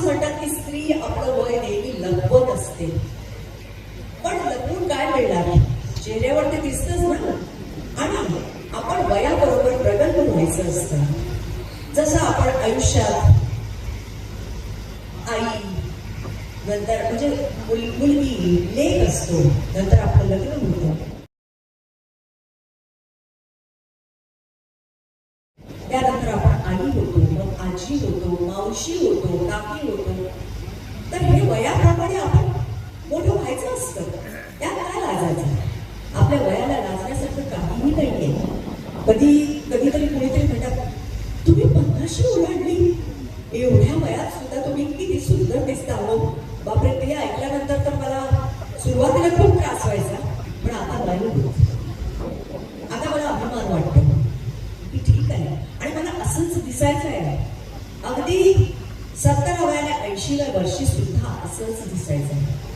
असं म्हणतात की स्त्री आपलं वय नेहमी लपवत असते. पण लपून काय मिळणार? चेहऱ्यावर ते दिसतच ना? आणि आपण वयाबरोबर प्रगल्भ व्हायचं असतं. जसं आपण आयुष्यात आई नंतर म्हणजे मुल- मुलगी लेख असतो. नंतर आपलं लग्न होतं. त्यानंतर आपण आई होतो मग आजी होतो मावशी होतो काकी होतो. तर हे वयाप्रमाणे आपण मोठं व्हायचं असतं. त्यात काय लाजायचं? आपल्या वयाला लाजण्यासारखं काहीही नाहीये. कधी कधीतरी कुणीतरी म्हणतात तुम्ही पन्नाशी ओलांडली एवढ्या वयात सुद्धा तुम्ही किती सुंदर दिसता हो. बापरे ते ऐकल्यानंतर तर मला सुरुवातीला खूप त्रास व्हायचा पण आता नाही आता मला अभिमान वाटतो. की ठीक आहे. आणि मला असंच दिसायचं आहे अगदी सत्तराव्याला ऐंशीव्या वर्षी सुद्धा असंच दिसायचं आहे.